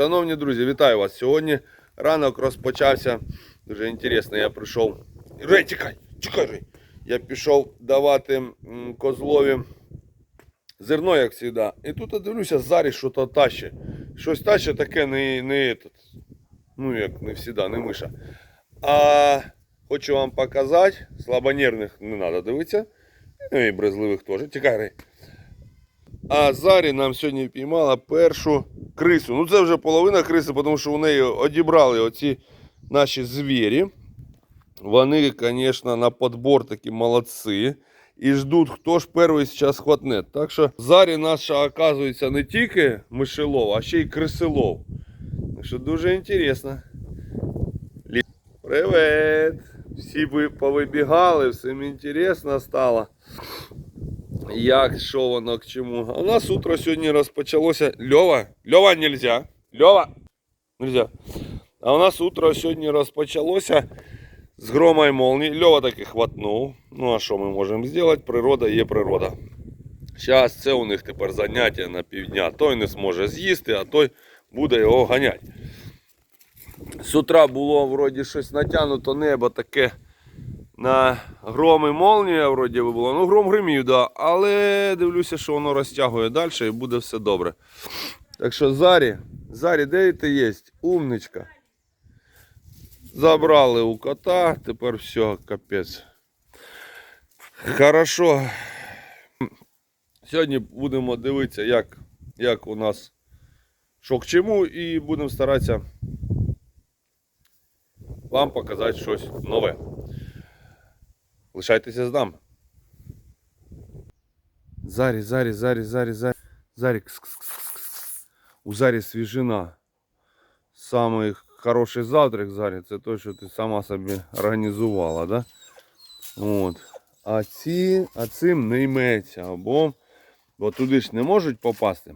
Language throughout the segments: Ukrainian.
Шановні друзі, вітаю вас. Сьогодні ранок розпочався. Дуже інтересно, я прийшов. Рей, тікай, чекай, Рей. Я пішов давати козлові зерно, як завжди. І тут я дивлюся, зарі що то тащить. Щось тащить таке не, не этот. Ну, як не завжди, не миша. А хочу вам показати, слабонервних не треба дивитися. Ну і брезливих теж. Тікай, Рей. А Зарі нам сьогодні піймала першу крису. Ну це вже половина криси, тому що у неї одібрали оці наші звірі. Вони, звісно, на подбор такі молодці. І ждуть, хто ж перший зараз хватне. Так що Зарі наша, оказується, не тільки мишелов, а ще й крисилов. Так що дуже інтересно. Привет! Всі повибігали, всім інтересно стало як, що воно к чому. А у нас утро сьогодні розпочалося. Льова, Льова нельзя. Льова. Нельзя. А у нас утро сьогодні розпочалося з грома і молнії. Льова таки хватнув. Ну а що ми можемо зробити? Природа є природа. Зараз це у них тепер заняття на півдня. Той не зможе з'їсти, а той буде його ганяти. З утра було вроді щось натягнуто небо таке на гром і молнія вроді би було. Ну, гром гримів, да. Але дивлюся, що воно розтягує далі і буде все добре. Так що Зарі, Зарі, де ти є? Умничка. Забрали у кота, тепер все, капець. Хорошо. Сьогодні будемо дивитися, як, як у нас що к чому, і будемо старатися вам показати щось нове. Лишайтеся з нами. Зарі, зарі, зарі, зарі, зарі. Зарі. кс. У зарі свіжина. Самий хороший завтрак зарі. Це той, що ти сама собі організувала, да? От. А ці, а цим не йметься. Бо, бо туди ж не можуть попасти.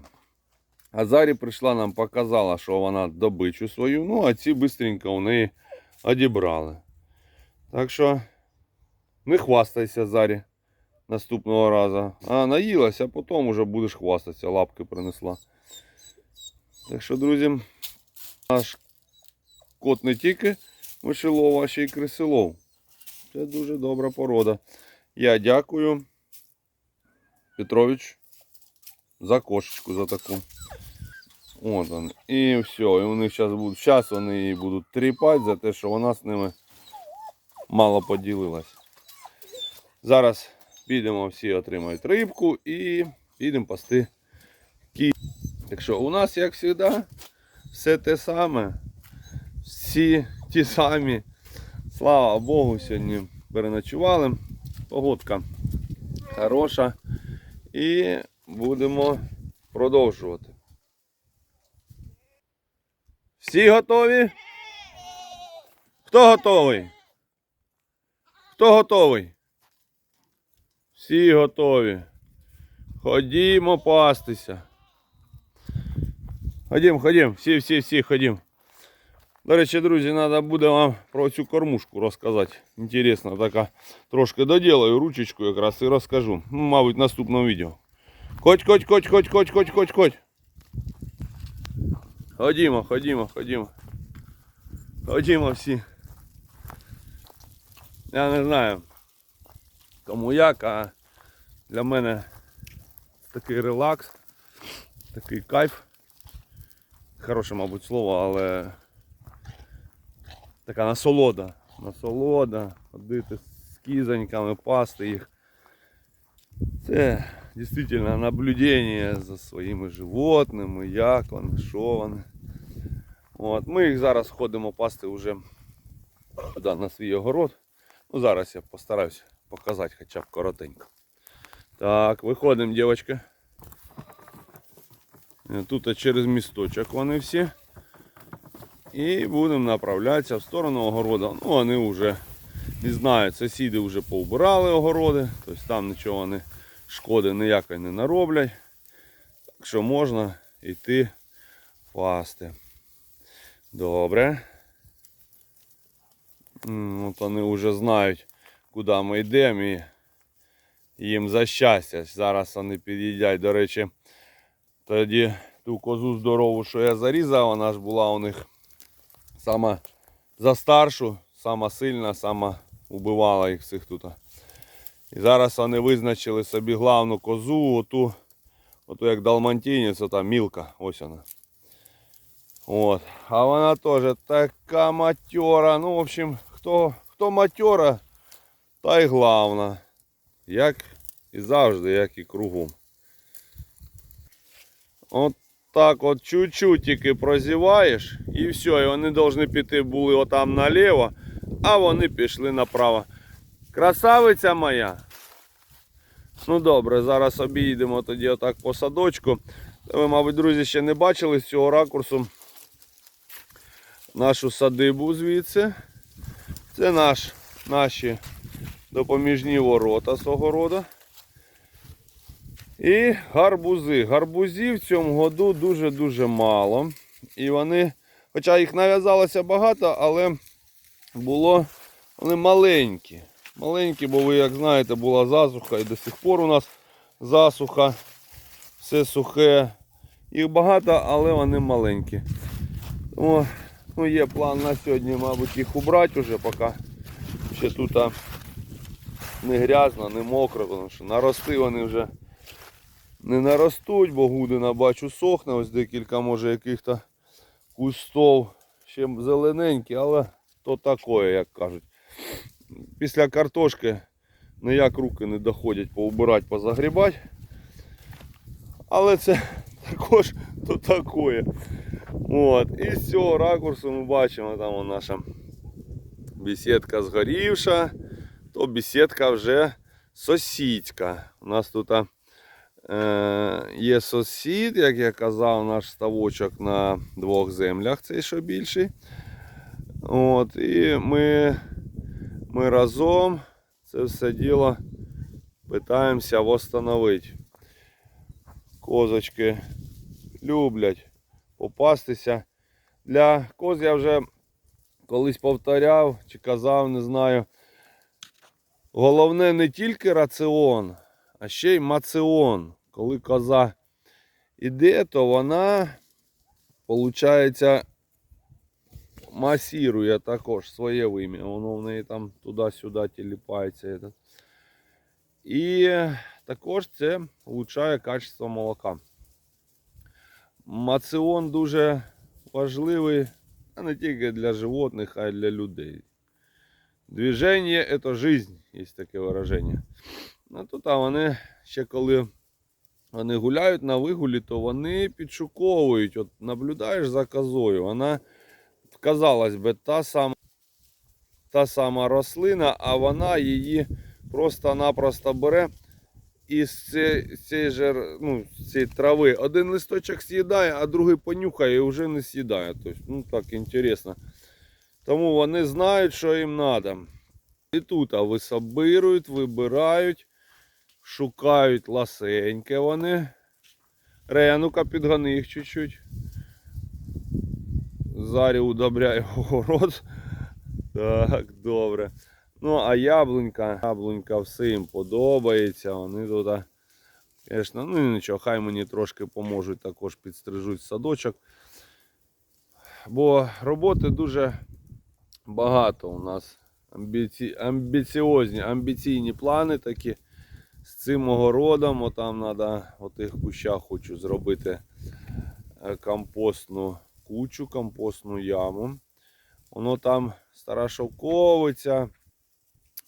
А Зарі прийшла нам показала, що вона добичу свою. Ну, а ці швидко у неї одібрали. Так що. Не хвастайся Зарі наступного разу. А наїлася, а потім вже будеш хвастатися, лапки принесла. Так що, друзі, наш кот не тільки мишелов, а ще й крисилов. Це дуже добра порода. Я дякую Петрович за кошечку за таку. От он. І все. І вони зараз будуть. Зараз вони її будуть тріпати за те, що вона з ними мало поділилась. Зараз підемо, всі отримають рибку і підемо пасти кі. Так що у нас, як завжди, все те саме. Всі ті самі. Слава Богу, сьогодні переночували. Погодка хороша. І будемо продовжувати. Всі готові? Хто готовий? Хто готовий? Всі готові. Ходімо пастися. Ходім, ходім, всі, всі, всі ходім. До речі, друзі, треба буде вам про цю кормушку розказати. Інтересна така. Трошки доділаю ручечку якраз і розкажу. Ну, мабуть, в наступному відео. Ходь, ходь, ходь, ходь, ходь, ходь, ходь, ходь. Ходімо, ходімо, ходімо. Ходімо всі. Я не знаю. Кому як, а для мене такий релакс, такий кайф. Хороше, мабуть, слово, але така насолода. Насолода, ходити з кізоньками, пасти їх. Це дійсно наблюдення за своїми животними, як вони, що вони. От, ми їх зараз ходимо пасти вже на свій огород. Ну, зараз я постараюсь показати хоча б коротенько. Так, виходимо, дівчатка. Е, Тут через місточок вони всі. І будемо направлятися в сторону огорода. Ну, вони вже не знаю, сусіди вже поубирали огороди, тобто там нічого вони шкоди ніякої не нароблять. Так що можна йти пасти. Добре. От вони вже знають, куди ми йдемо і їм за щастя. Зараз вони під'їдять. До речі, тоді ту козу здорову, що я зарізав, вона ж була у них сама за старшу, сама сильна, сама убивала їх всіх тут. І зараз вони визначили собі главну козу, оту, оту як далмантинець, ота мілка, ось вона. От. А вона теж така матьора. Ну, в общем, хто, хто матьора, та й главна. Як і завжди, як і кругом. От так от чуть-чуть тільки прозіваєш і все, і вони повинні піти були отам наліво, а вони пішли направо. Красавиця моя. Ну добре, зараз обійдемо тоді отак по садочку. Ви, мабуть, друзі, ще не бачили з цього ракурсу нашу садибу звідси. Це наш, наші допоміжні ворота з огорода. І гарбузи. Гарбузів в цьому году дуже-дуже мало. І вони, хоча їх нав'язалося багато, але було вони маленькі. Маленькі, бо ви, як знаєте, була засуха і до сих пор у нас засуха. Все сухе. Їх багато, але вони маленькі. О, ну є план на сьогодні, мабуть, їх убрати вже, поки ще тут не грязно, не мокро, тому що нарости вони вже не наростуть, бо гудина бачу сохне, ось декілька може яких-то кустов. Ще зелененькі, але то такое, як кажуть. Після картошки ніяк руки не доходять поубирати, позагрібати. Але це також то такое. От. І з цього ракурсу ми бачимо, там наша бесідка згорівша, то бесідка вже сусідська. У нас тут е, є сусід, як я казав, наш ставочок на двох землях, цей що більший. От, і ми, ми разом це все діло питаємося восстановити. Козочки люблять попастися. Для коз я вже колись повторяв чи казав, не знаю. Головне не тільки раціон, а ще й маціон. Коли коза іде, то вона, виходить, масірує також своє вим'я. Воно в неї там туди-сюди тіліпається. І також це влучає качество молока. Маціон дуже важливий а не тільки для животних, а й для людей. Движення це жизнь, є таке вираження. Ну тут а вони ще коли вони гуляють на вигулі, то вони підшуковують. От наблюдаєш за козою. Вона, казалось би, та сама, та сама рослина, а вона її просто-напросто бере і з цієї, з ну, з цієї трави один листочок з'їдає, а другий понюхає і вже не з'їдає. Тобто, ну так інтересно. Тому вони знають, що їм треба. І тут висобирують, вибирають, шукають ласеньке вони. Рея, ну-ка підгони їх чуть-чуть. Зарі удобряє город. Так, добре. Ну, а яблунька, яблунька все їм подобається. Вони тут, звісно, ну нічого, хай мені трошки поможуть, також підстрижуть садочок. Бо роботи дуже багато у нас. Амбіці... Амбіціозні, амбіційні плани такі. З цим огородом, отам треба, в тих кущах хочу зробити е, компостну кучу, компостну яму. Воно там стара шовковиця,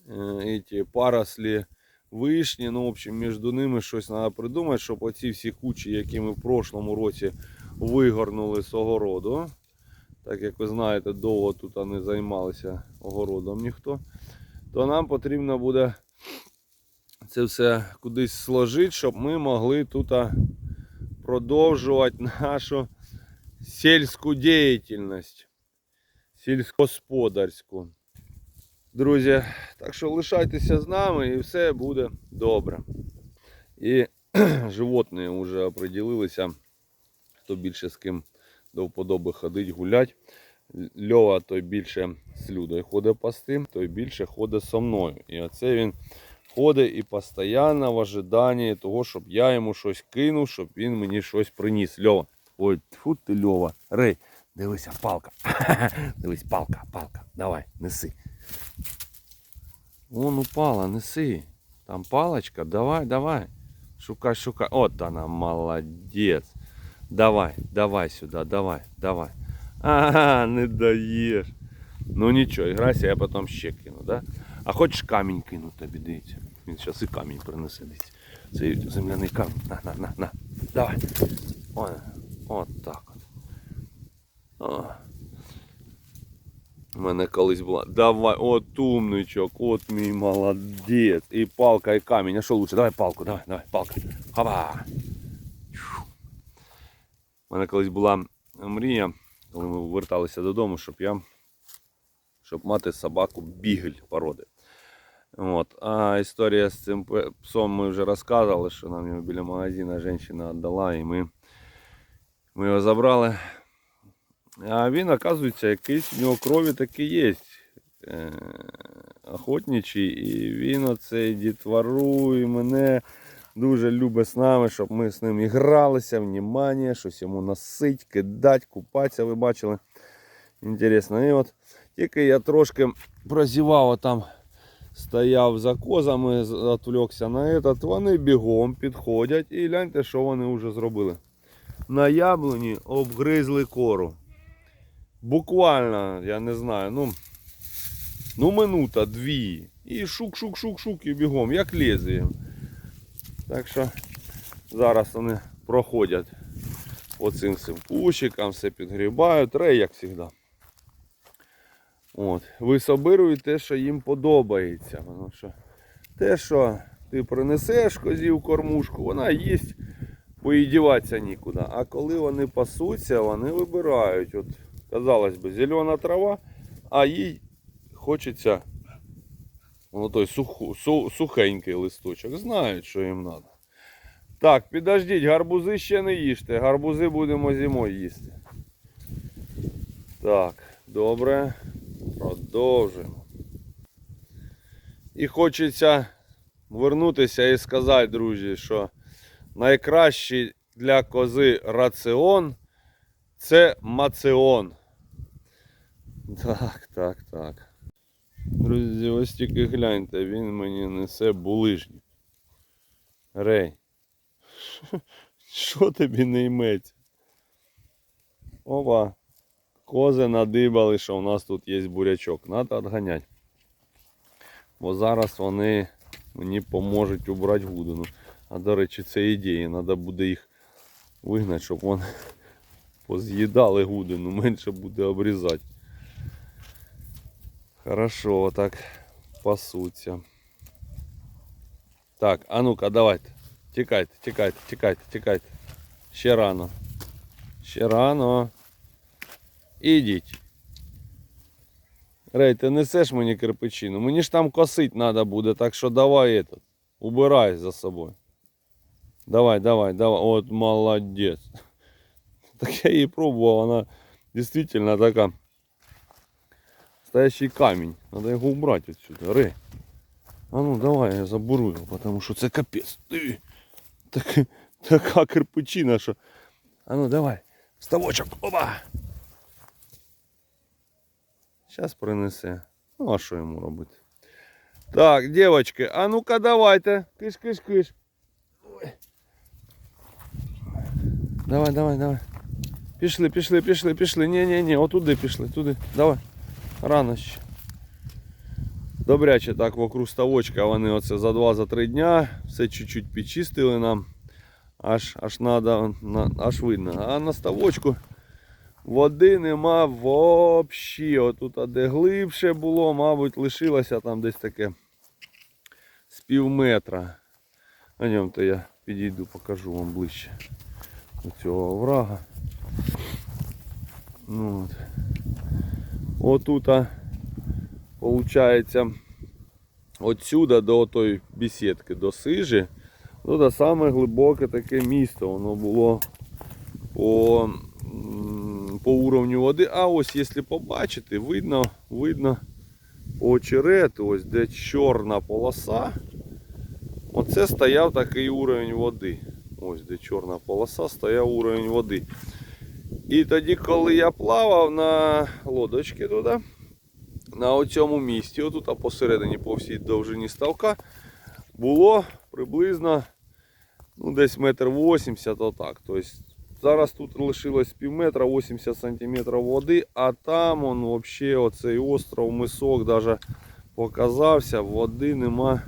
е, ті парослі вишні. Ну, в общем, між ними щось треба придумати, щоб оці всі кучі, які ми в прошлому році вигорнули з огороду. Так як ви знаєте, довго тут не займалися огородом ніхто, то нам потрібно буде це все кудись сложити, щоб ми могли тут продовжувати нашу сільську діяльність, сільськогосподарську. Друзі, так що лишайтеся з нами і все буде добре. І животні вже оприділилися, хто більше з ким до вподоби ходить, гулять. Льова той більше з людою ходить пасти, той більше ходить со мною. І оце він ходить і постійно в ожиданні того, щоб я йому щось кинув, щоб він мені щось приніс. Льова, Ой, тьфу ти льова. Рей, дивися, палка. Дивись, палка, палка. Давай, неси. Вон упала, неси. Там палочка, давай, давай. Шукай, шукай. От она, молодець. Давай, давай сюди, давай, давай. Ага, не даєш. Ну нічого, грайся, я потім ще кину, да? А хочеш камінь кину тобі, дивіться. Він зараз і камінь принесе, дивіться. Це земляний камінь. На, на, на, на. Давай. О, от так от. О. У мене колись була. Давай, от умничок, от мій молодець. І палка, і камінь. А що лучше? Давай палку, давай, давай, палка. Хаба. У мене колись була мрія, коли ми верталися додому, щоб я щоб мати собаку бігель породи. От. А історія з цим псом ми вже розказували, що нам його біля магазину жінка віддала, і ми, ми його забрали. А він, оказується, якийсь в нього крові таки є. Е, охотничий, і він оцей дітвору, і мене дуже любить з нами, щоб ми з ним і гралися, внимання, щось йому носить, кидать, купатися, ви бачили. Інтересно. І от тільки я трошки прозівав там, стояв за козами, отвлекся на этот, вони бігом підходять і гляньте, що вони вже зробили. На яблуні обгризли кору. Буквально, я не знаю, ну, ну минута, дві. І шук-шук-шук-шук і бігом, як лезвієм. Так що зараз вони проходять по цим кущикам, все підгрібають, рей, як завжди. От. Висобирують те, що їм подобається. Воно що те, що ти принесеш козів кормушку, вона їсть, бо їй діватися нікуди. А коли вони пасуться, вони вибирають. От, казалось би, зелена трава, а їй хочеться воно той суху, су, сухенький листочок. Знають, що їм треба. Так, підождіть, гарбузи ще не їжте. Гарбузи будемо зимою їсти. Так, добре. Продовжуємо. І хочеться вернутися і сказати, друзі, що найкращий для кози раціон це маціон. Так, так, так. Друзі, ось тільки гляньте, він мені несе булижник. Рей. Що тобі не йметься? Опа. Кози надибали, що у нас тут є бурячок. Надо відганяти. Бо зараз вони мені поможуть убрати гудину. А до речі, це ідея. Треба буде їх вигнати, щоб вони поз'їдали гудину, менше буде обрізати. Хорошо, отак пасуться. Так, а ну-ка, давайте. Тікайте, тікайте, тікайте, тікайте. Ще рано. Ще рано. Ідіть. Рей, ти несеш мені кирпичину. Мені ж там косить треба буде, так що давай этот. Убирай за собою. Давай, давай, давай. От молодець. Так я її пробував, вона дійсно така. Настоящий камінь. Надо його убрати отсюда. Рей. А ну давай я заберу його, тому що це капець. Диви. Так, така кирпичина, що. А ну давай. Ставочок. Опа. Зараз принесе. Ну, а що йому робити? Так, дівчатки, а ну-ка давайте. Киш, киш, киш. Ой. Давай, давай, давай. Пішли, пішли, пішли, пішли. Ні, ні, ні, отуди пішли, туди. Давай. Рано ще. Добряче так вокруг ставочка вони оце за 2-3 дня. Все чуть-чуть підчистили нам. Аж аж надо, на, аж видно. А на ставочку води нема взагалі. Отут, де глибше було, мабуть, лишилося там десь таке з пів метра. На то я підійду, покажу вам ближче до цього оврага. Ну, от. Отут, а, отсюда до тої бесідки, до сижі, тут саме глибоке таке місто. Воно було по, по уровню води. А ось, якщо побачити, видно, видно по очерету, ось де чорна полоса. Оце стояв такий уровень води. Ось де чорна полоса, стояв уровень води. І тоді, коли я плавав на лодочці туди, на оцьому місці, отут посередині по всій довжині ставка, було приблизно ну, десь метр 80 отак. Тобто зараз тут лишилось пів метра 80 сантиметрів води, а там он взагалі оцей остров, мисок даже показався, води нема.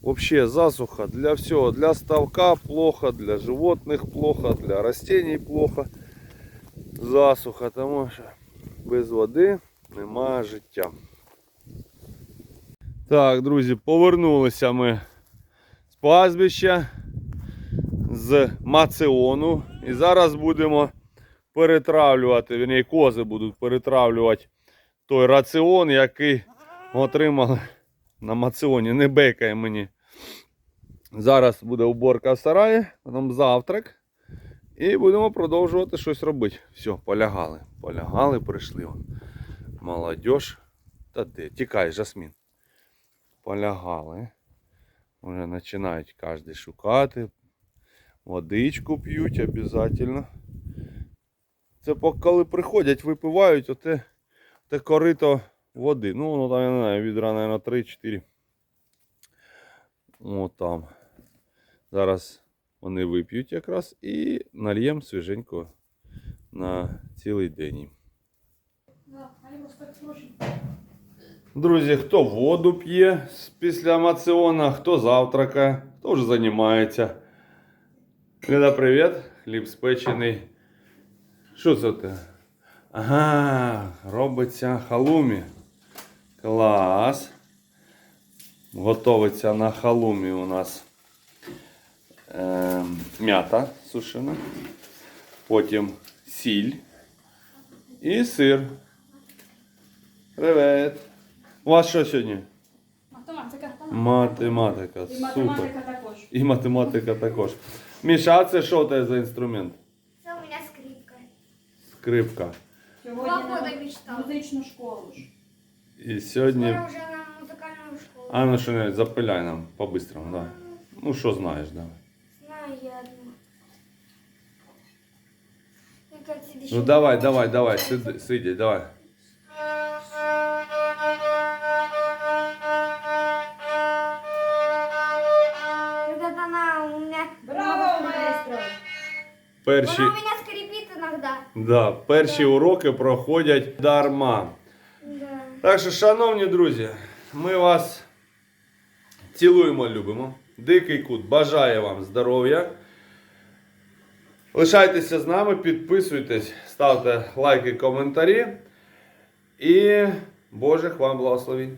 Вообще засуха для всього, для ставка плохо, для животних плохо, для растений плохо. Засуха, тому що без води нема життя. Так, друзі, повернулися ми з пастбища, з маціону. І зараз будемо перетравлювати, вірні, кози будуть перетравлювати той раціон, який отримали на маціоні. Не бекає мені. Зараз буде уборка в сараї, потім завтрак. І будемо продовжувати щось робити. Все, полягали. Полягали, прийшли. Вон. Молодіж. Та де? Тікай, Жасмін. Полягали. Вже починають кожен шукати. Водичку п'ють обов'язково. Це коли приходять, випивають оте, те корито води. Ну, воно там, я не знаю, відра, мабуть, 3-4. О, там. Зараз вони вип'ють якраз і нальємо свіженько на цілий день. Друзі, хто воду п'є після маціона, хто завтракає, хто вже займається. Ліда, привіт. Хліб спечений. Що це ти? Ага, робиться халумі. Клас. Готовиться на халумі у нас е, м'ята сушена. Потім сіль і сир. Привіт. У вас що сьогодні? Математика. Математика. І Супер. математика також. І математика також. Міша, а це що у тебе за інструмент? Это у меня скрипка. Скрипка. Сьогодні Два на года мечтала. музичну школу ж. І сьогодні. Скоро уже на музыкальную школу. А ну що не запиляй нам по-бистрому, да. Ну що знаєш, давай. Знаю я одну. И как тебе Ну давай, давай, давай, сиди, сиди, давай. Вот она у меня... Браво, маестро! Перші, Она у меня скрипит иногда. да, перші уроки проходять дарма. Да. Так що, шановні друзі, ми вас цілуємо, любимо. Дикий кут бажає вам здоров'я. Лишайтеся з нами, підписуйтесь, ставте лайки, коментарі. І Божих вам благословень.